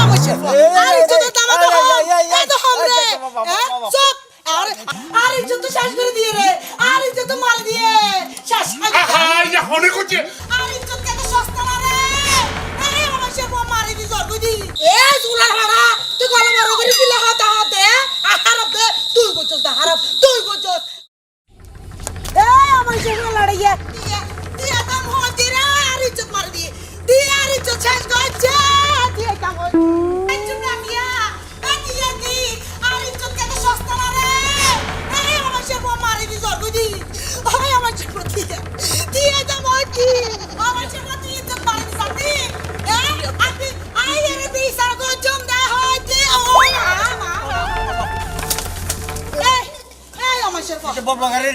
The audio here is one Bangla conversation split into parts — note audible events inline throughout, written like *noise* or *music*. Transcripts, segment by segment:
আর ইজ্জত ইজ্জত শেষ করে দিয়ে রে। আর ইজ্জত মার দিয়ে। শেষ। আহা ইয়া হনে করছে।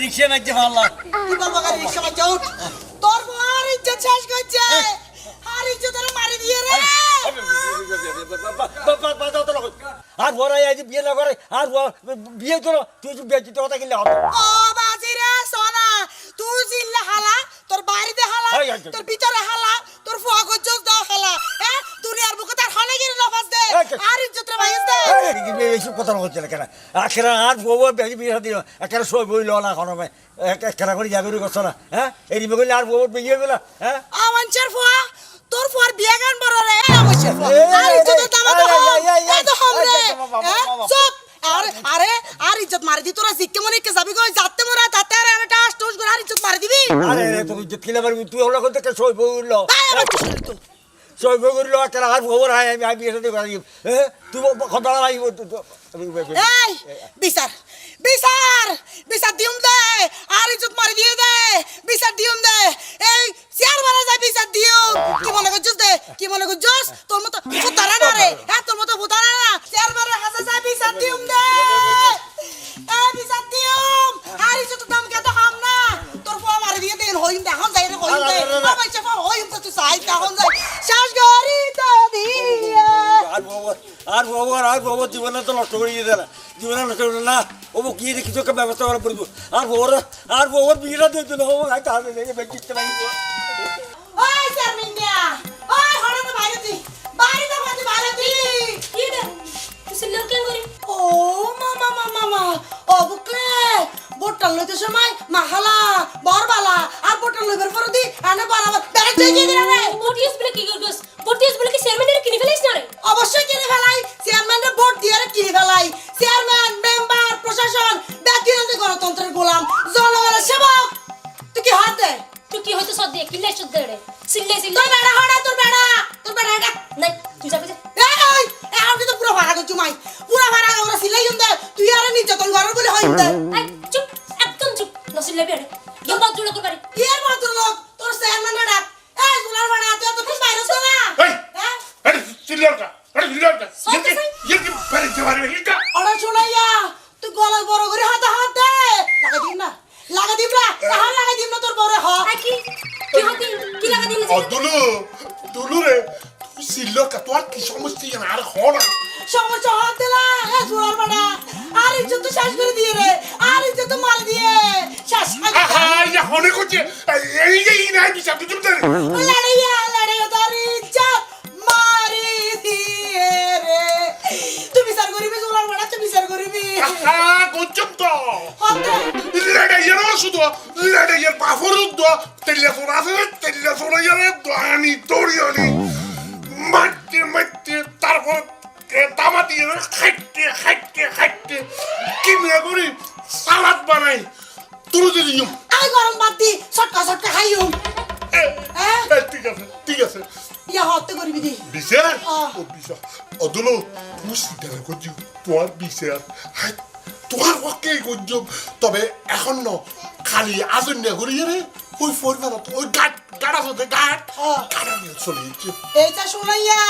রিক্সা নাচতে পারলাম। কি বাবা গাড়ি রিক্সা বাজা উঠ। তোর মার ইজ্জত শেষ করছে। আর ইজ্জত আর মারি দিয়ে রে। আর বড় আজ বিয়ে না করে আর বিয়ে করো তুই তো বেঁচে কথা কিনলে হবে? ও বাজি রে সোনা তুই জিল্লা হালা তোর বাড়িতে হালা। তোর ভিতরে হালা তোর ফুয়া গজ্জস দাও হালা হ্যাঁ দুনিয়ার বুকে তার হনে গিয়ে নফাস দে। আর ইজ্জত রে ভাইস দে এইসব কথা হচ্ছে না কেন আখেরা আর বউ বেশি বিয়ে দিল একটা সই বইল না কোনো একটা করে যাবে করছ না হ্যাঁ এই বললে আর বউ বিয়ে গেল হ্যাঁ আমানচার ফুয়া তোর ফুয়ার বিয়ে গান বড় রে ফুয়া আর ইজ্জত দাম তো হম তো হম রে এই, বাবা, বাবা, হ্যাঁ। চুপ আরে আরে আর ইজ্জত মারি দি তোরা জিকে মনে কে যাবি কই? যাতে মোরা তাতে আর টাস টুস করে আর ইজ্জত মারি দিবি? আরে রে তুমি যে কিলে মারবি তুই ওগুলো করতে সই বইল ভাই আমার কিছু নেই তো বই করল একটা আর বউ হয় আমি আমি সাথে হ্যাঁ তুই কথা লাগি এই বিচার বিচার বিচার দিউম দে আর ইজ্জত মারি দিয়ে দে বিচার দিউম দে এই চেয়ার মারা যায় বিচার দিও কি মনে করছিস দে কি মনে করছিস? তোর মতো ফুতারা না রে? হ্যাঁ তোর মতো ফুতারা না? চেয়ার মারা হাসা যায় বিচার দিউম দে। এই বিচার দিউম। আর ইজ্জত দাম কত হাম না? তোর ফুয়া মারি দিয়ে দে হইম দে এখন যাই রে হইম দে। আমার চেফা হইম তো তুই এখন যাই। শ্বাস গরি তো দিয়ে। আর বাবা আর বাবা আর বাবা জীবনে তো নষ্ট করে দিয়ে না। জীবনে নষ্ট করে না। ও কি কিছু একটা ব্যবস্থা করা পড়ব আর বউর আর বউর বিয়েটা দিয়ে দিল। ও আই তাহলে দেখে বেঁচে ওই ওই বাইরে বাইরে দি। কি রে সিলের কেন করি ও মামা মামা মামা ও বুকলে লইতে সময় মাহালা বরবালা আর বোটটা লইবার পর দি আনে বারাবার। বেড়ে যাই দিয়ে রে? বলে কি করগস? বটিস বলে কি চেয়ারম্যানের কিনে ফেলিস না রে? অবশ্যই কিনে ফেলাই। চেয়ারম্যানের ভোট দিয়ে রে কিনে ফেলাই। চেয়ারম্যান মেম্বার প্রশাসন ব্যক্তিগত গণতন্ত্রের গোলাম জনগণের সেবক। তুই কি হাত তুই কি হয়তো সদ দিয়ে কিল্লাই সদ দে রে? সিল্লে সিল্লে তোর বেড়া হড়া তোর বেড়া। তোর বেড়া নাই তুই যাবি ভাড়া করছি মাই পুরো ভাড়া আমরা সিলাই দে তুই আর নির্যাতন ঘরের বলে হইম দে এই চুপ একদম চুপ। নসিল্লে বেড়ে। গিয়ে বাদ জুড়ে করবারি। এর মাত্র লোক তোর চেয়ারম্যান ডাক। এই সোনার ভাড়া তুই তো খুশ বাইরে না? এই হ্যাঁ? আরে সিলিয়ারটা আরে সিলিয়ারটা সত্যি, ইয়ে ইয়ে কি এটা ওরা শুনাইয়া তুই গলা বড় করে হাতে হাত দে। লাগা দিম না লাগা না লাগা না তোর বড় হ। কি কি হতি কি লাগা দিলি অদুলু দুলু রে তুই তোর কি সমস্যা? আর সমস্যা হাত এ সোনার ভাড়া আর ইজ্জত তো শেষ করে দিয়ে রে আর ইজ্জত তো মার দিয়ে। শেষ ইয়া হনে করছে এই যে নাই বিচার লড়াইয়া লড়াইয়া তোর ইজ্জত মারি দিয়ে রে। তুই বিচার করিবি সোনার তুই বিচার করিবি। আহা গজ্জম তো। হতে। লড়াইয়ের শুধু লড়াইয়ের পাফরুদ্ধ টেলিফোন আছে টেলিফোন ইয়ারে দানি দড়িয়ানি। মারতে মারতে তারপর তামা দিয়ে খাইতে খাইতে খাইতে কিমিয়া করি সালাদ বানাই। তুলে দিয়ে দিও আই গরম বাদ দি সটকা সটকা খাইও। হ্যাঁ? ঠিক আছে ঠিক আছে। ইয়া হতে করিবি দি। বিচার। ও বিচার অদলো তুমি চিন্তা করছি তোমার বিচার হাই তোমার পক্ষে করছ তবে এখন ন খালি আজন না। করি রে ওই ফোরবার ওই গাট গাড়া সাথে গাট। গাড়া নিয়ে চলে যাচ্ছে এইটা শুনাইয়া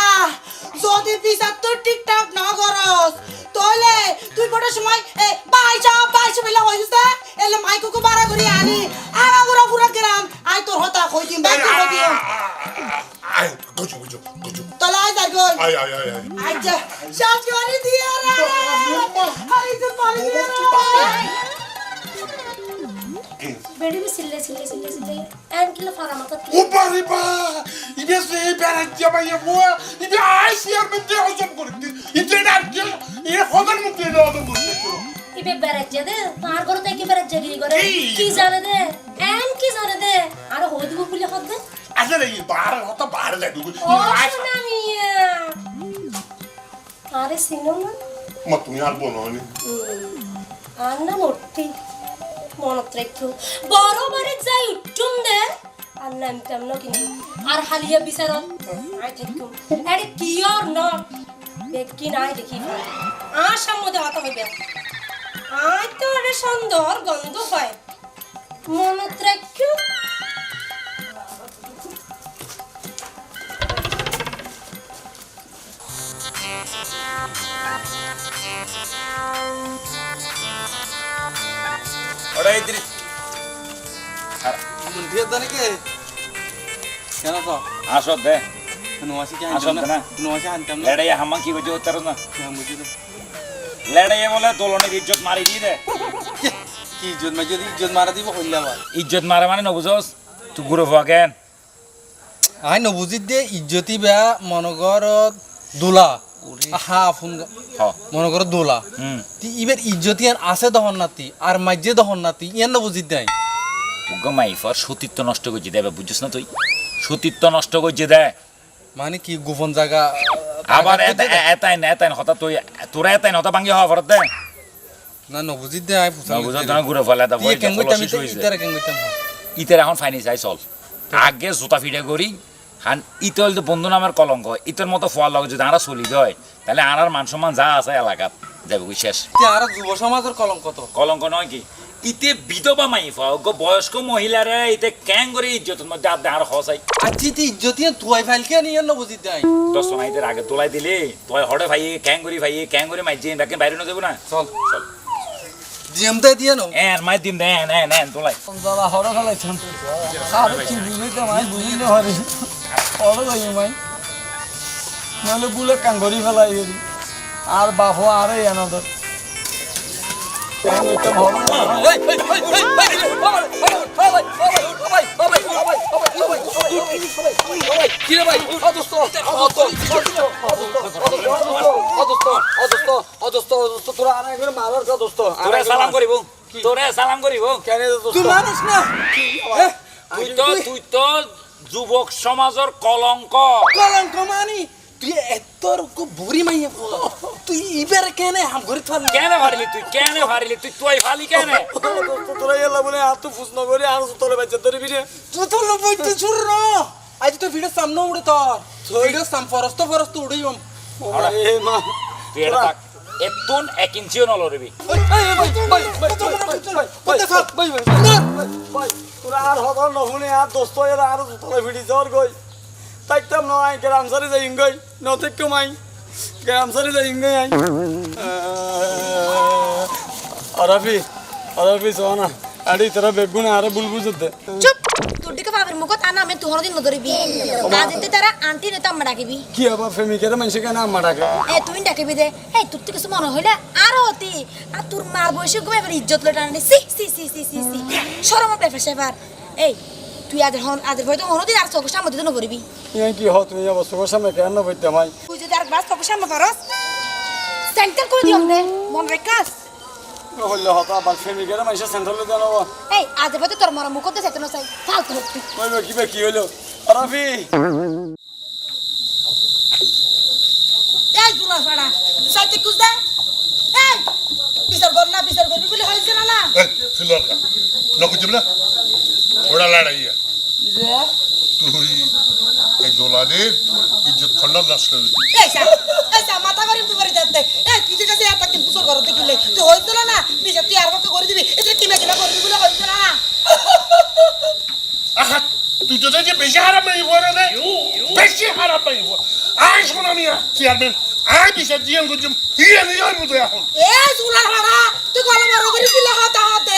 যদি বিচার তোর ঠিকঠাক না করস তাহলে তুই বড় সময় এ বাইশা বাইশা বেলা হইছে এলে মাইকুকু বাড়া করি আনি আগা গুড়া পুরা গ্রাম আই তোর হতা কই দিম বাই কই দিম আয় গজো গজো গজো তলে আই যাই গই আয় আয় আয় আয় আচ্ছা সাজ করে দিয়ে রে আই তো পারি দিয়ে রে Eh, বেড়ি বি সিল্লে সিল্লে সিল্লে সিল্লে এন কিলো ফারা মাথা Opa, riba! Ibe se berecce bayı bu. Ibe ayşe yermen de hocam kurdu. İte derke. İye falan mı diye adam kurdu. ইবে বেড়াচ্ছে দে তার ঘরে তো একে বেড়াচ্ছে গিরি করে এই। কি জানে দে এন কি জানে দে আর মনত রাখো যাই উঠুম দে। আর কিন্তু আর হালিয়া বিচার আই থাকুম আরে কিয়র ন বেকি নাই দেখি। আর সামনে হতা হইবে। আই তো আরে সুন্দর গন্ধ পায়। মনত রাখো লেড়াইয়া বলে দোলনের ইজ্জত মারি দিয়ে দে কি ইজ্জত মাই যদি ইজ্জত মারা দিব ইজ্জত মারে মানে নবুঝস তুই গুরু কেন আই দে ইজ্জতি বেয়া মনগর দোলা হা ফোন হ মনগর দোলা হুম তি ইবের ইজ্জতি আর আছে দহন নাতি আর মাইজে দহন নাতি ইয়ান নবুজিত দেয় মাইফার সতীত্ব নষ্ট করছে দেবে বুঝছিস না তুই সতীত্ব নষ্ট করছে দে। মানে কি গোপন জায়গা আবার এতাই না এতাই হঠাৎ তুই তোরা এতাই হতা ভাঙ্গি হওয়া ফরত দে। না দে আই পুছা নবুঝস না ঘুরে ফেলে দা ইতারে কেন ইতের এখন ফাইনি চাই চল। আগে জোতা ফিটে করি হান ইতে হল বন্ধু নামের কলঙ্ক ইতের মতো ফোয়ার লগে যদি আমরা চলি যায় তাহলে আনার মান সম্মান যা আছে এলাকাত যাবে শেষ। আর যুব সমাজের কলঙ্ক তো। কলঙ্ক নয় কি? ইতে বিধবা মাইফা গো বয়স্ক মহিলারে ইতে ক্যাং করে ইজ্জতের মধ্যে আর হসাই আজি তি ইজ্জতি তুয়াই ফাইলকে নিয়ে দশ নাইতের আগে তোলাই দিলে তুই হড়ে ভাই ক্যাং করি ভাই ক্যাং করে মাইজি ডাকে বাইরে না? দেবো না চল জিএমতে দিয়ে নো এন মাই দিন দে এন এন এন তোলাই। দাদা হড় ফেলাইছেন? আর কি বুঝিতে মাই বুঝিতে পারি হড় যাই মাই। নাহলে বুলে কাঙ্গরি ফেলাই এরি আর বাপ আর এনাদের। তোরে সালাম করিব তোরে সালাম করিব তুই মানুষ না তুই তো তুই তো যুবক সমাজের কলঙ্ক। কলঙ্ক মানি? তুই এত বুড়ি মাইয়া। তুই ইবের কেনে হাম ঘরে থাল কেন হারিলি তুই কেন হারিলি তুই তুই ফালি কেন তোরা এলা বলে হাত ফুসনা করে আর তোলে বাচ্চা ধরে বিরে তুই তো লবইতে ছুর ন আজ তো ভিডিও সামনে উড়ে তোর ভিডিও সাম ফরস্ত ফরস্ত উড়ে যাম এ মা তুই এটা থাক এতুন এক ইঞ্চিও নলরবি তোরা আর হবার নহুনে আর দোস্ত এরা আর তোলে ভিড়ি যাওয়ার গই তাইতাম নয় গ্রাম সারি যাই গই নতে কমাই গ্রাম সারি আই। আরাফি আরাফি সোনা আড়ি তোরা বেগুন আরে বুলবুল যেতে চুপ! তোর দিকে ভাবের মুখত আনা আমি তোহর দিন নধরিবি। কাজিতে তারা আন্টি নেতা আমরা ডাকিবি। কি আবার প্রেমিকের মানুষে কেন আমার ডাকে? এ তুই ডাকিবি দে। এই তোর থেকে মনে হইলে আরও অতি। আর তোর মার বয়সে ঘুমাই এবার ইজ্জত লইটা আনি সি সি সি সি সি সি। সরম পেফে সেবার এই তুই আজ হন আজ হয়তো হনদিন আর চোখের সামনে দিতে নকরিবি ইয়া কি হ তুমি অবস্থা সামনে কেন বইতে মাই বাস চোখের সামনে পারস সেন্টার করে দিও দে মন রেখাস হইলে হতা আবার প্রেমিকের মানুষে সেন্ট্রালে জানাব এই আজ হয়তো তোর মরা মুখতে সেতে নসাই ফালতু হচ্ছি কইবে কিবা কি হইল আরাফি এই দুলার ফাড়া সাইতে কুছ দে এই বিচার কর না বিচার করবি বলে হয়েছে না না Eh, filorka. No kuchim na. ওরা লড়াইয়া তুই এই দোলাদের ইজ্জত খন্ডন নষ্ট হয়ে এই স্যার এই স্যার মাথা গরম তুই করে যাতে এই তুই যে কাছে এত কিন্তু সুর করতে গেলে তুই হয়েছিল না? বিচার তুই আর কাউকে করে দিবি? এটা কিনা কিমে করবি বলে হয়েছিল না? আহা তুই তো যে বেশি হারাম হইব রে। বেশি হারাম হইব আই শোনা মিয়া চেয়ারম্যান আই বিচার জিয়ান করছিম ইয়ে নিয়ে আই মতো এখন। এই দুলার ফাড়া তুই কল বড় করে দিলে হতা হতে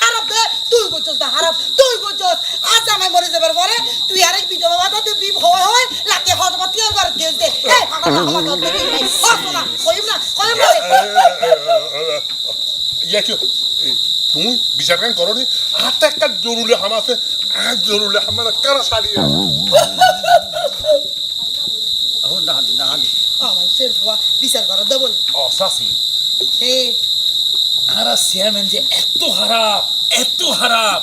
হারাপ দে। তুই করছস দা হারাপ তুই করছস আজ আমি মরে যাবার পরে তুই আরেক বিধবা মাথা তুই বিপ হয় হয় লাকে হত মত আর বার দিস দে। এই ফাড়া আমার দত দে না কইম না কইম না। ইয়ে কি তুমি বিচার কেন করো নি আর তো একটা জরুরি হাম আছে আর জরুরি হাম মানে কারা সারিয়া *laughs* ও না না মানুষের বুয়া বিচার করা দেবল ও সাসি। হে আর চেয়ারম্যান যে এত খারাপ এত খারাপ।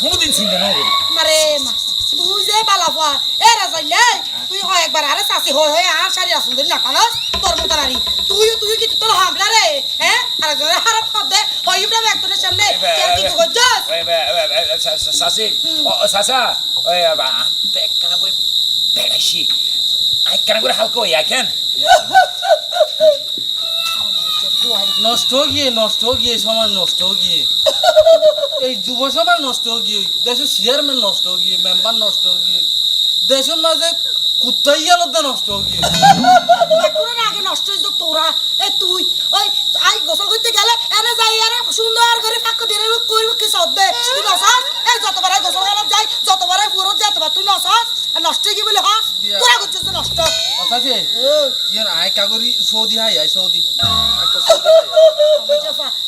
কোনোদিন চিন্তা না করি মারে মা তুই যে বালাফা এ রাজাইলে তুই হয় একবার আরে সাসি হয় হয় আর সারি আসুন দিন না কানস তোর মতো নারী তুই তুই কি তোর হামলা রে? হ্যাঁ আর একজনের হারাপ খাদ দে। হয় ইব্রাহিম একজনের সামনে কেন কি করছস? সাসি। সাসা। একখানা করে। দেখাইছি একখানা করে হালকা হই এখন নষ্ট গিয়ে নষ্ট গিয়ে সমাজ নষ্ট গিয়ে। এই যুব সমাজ নষ্ট গিয়ে, দেশের চেয়ারম্যান নষ্ট গিয়ে মেম্বার নষ্ট গিয়ে, দেশের মাঝে কুত্তাইয়া লোকটা নষ্ট গিয়ে। এখন আগে নষ্ট হইছ তোরা? এ তুই, ওই, আই, গোসল করতে গেলে এনে যাই আরে সুন্দর করে ফাঁক দিয়ে করব কি সদ্দে তুই নসাস? এই যতবার গোসল করা যাই, যতবার পুরো যতবার তুই নসাস? আর নষ্ট কি বলে হস তোরা করছিস তো নষ্ট? কথা আছে ইয়ার আয় কাগরি সৌদি হাই আয় সৌদি।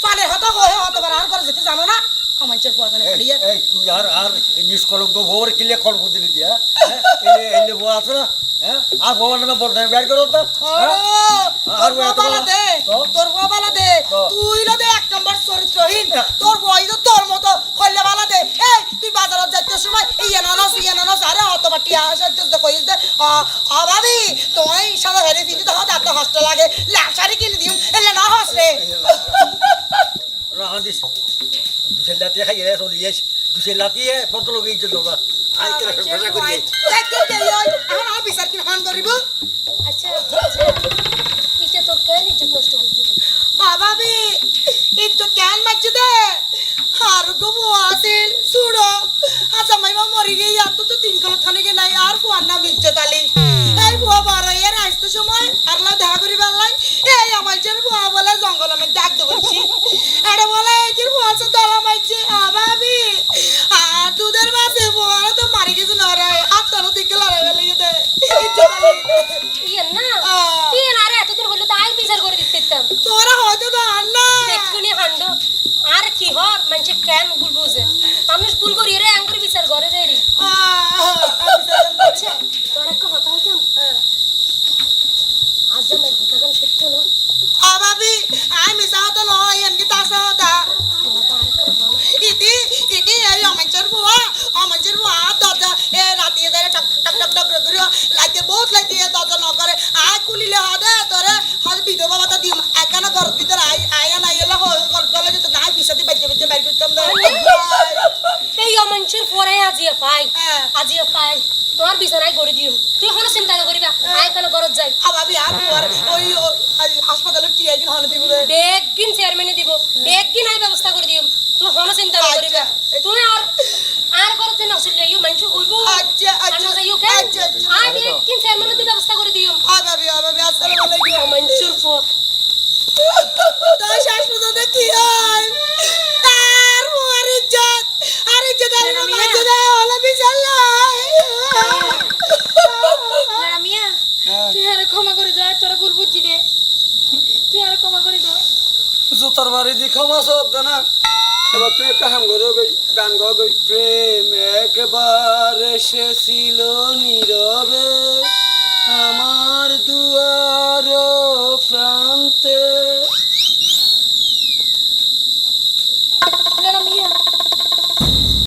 ফানের হতা হয়ে হতবার আর করে যেতে জানো না? আমাঞ্চের ফুয়াদানে পড়িয়ে এই তুই আর আর নিষ্কলঙ্ক বউর কিলে কলঙ্ক দিলি দিয়া হ্যাঁ? এলে আছে না হ্যাঁ? আর নামে করো তো হ্যাঁ? দে? তোর বাবালা দে। তুই দে এক নম্বর চরিত্রহীন। তোর বই তোর মতো কইলে বালা তুই বাজারত যাইতে সময় ইয়া নানস ইয়া নানস আরে অত বাটি আসার জন্য কইস দে অভাবি তুই সাদা হেরে ফিনি তো হাত হস্ত লাগে। লাল শাড়ি কিনে দিম এলে না হস রে। রাহান দিস দুসের লাতিয়ে খাই রে চলি যাইস। দুসের লাতিয়ে কত লোক এই জন্য বা আর কেন ফেসা করি দেখতে দেই এখন আর বিচার কিন হন করিব আচ্ছা আচ্ছা। তোর কেন ইজ্জত নষ্ট কেন মারছে দে। আর গো আচ্ছা মাইমা মরি গিয়ে আর তো তিন কল থানে গে নাই আর ফুয়ার নাম ইজ্জত আলী। এই বুয়া বারো এর আসতে সময় আর লা দেখা করি পারলাই এই আমার যেন বুয়া বলে জঙ্গল আমি ডাক করছি এটা বলে এটির বুয়া সে দলা মারছে আবাবি আর দুধের মাঝে বুয়া তো মারি গেছে নরাই আর তোর দিকে লড়াই গেলে গেছে ইজ্জত আলী। ইয়ে না? আহ। তুই না আরে এতদিন হলো তো আই বিচার করে দিতেতাম তোরা হয়তো না। হান্ড। আর কি হর মানুষে কেন ভুল বুঝে। মানুষ ভুল করি রে আঙ্গুর বিচার করে দেরি আচ্ছা তোর একটা কথা হইতাম আজ যা মেঘ কথা গান সত্য না আবাবি আই মিসা হতো নয় এমকি তাসা হতা ইতি ইতি এই অমাঞ্চের বুয়া অমাঞ্চের বুয়া দরজা এ রাতি যারে টক টক টক টক করে লাইতে বহুত লাইতে দরজা ন করে আই কুলিলে হদে তোরে হদ বিধবা মাতা দিম একানা ঘর আয়া নাই এলা হল গলে যেতে নাই পিছাতে বাইতে বাইতে বাইর করতাম দে এই অমাঞ্চের পরে আজিয়া পাই হ্যাঁ। পাই তোমার বিছানায় করে দিও তুই কোনো চিন্তা না করিবা কেন ঘরত যাই। আবাবি আর বুয়ার ওই ওই হাসপাতালে টিআই দিন হনে দিব দে বেগিন চেয়ারম্যানে দিব। বেগিন আই ব্যবস্থা করে দিও তুই কোনো চিন্তা না করিবা। তুই আর আর ঘরত যে নসিলে ইউ মানুষ হইব। আচ্ছা, আচ্ছা, কেন আচ্ছা, আচ্ছা। আই চেয়ারম্যানে দি ব্যবস্থা করে দিও আবাবি আবাবি আসসালামু আলাইকুম। অমাঞ্চের পর তোর কি হয়? আর ইজ্জত আর ইজ্জত আর ইজ্জত হলো বিশাল্লাহ মিয়া। তুই আরে ক্ষমা করে দে তোরা ভুল বুঝছি দে তুই আরে ক্ষমা করে দে। জোতার বাড়ি দি ক্ষমা সব না। এবার তুই একটা হাম করে গই গান গা গই। প্রেম একবার এসেছিল নীরবে। আমার দুয়ার প্রান্তে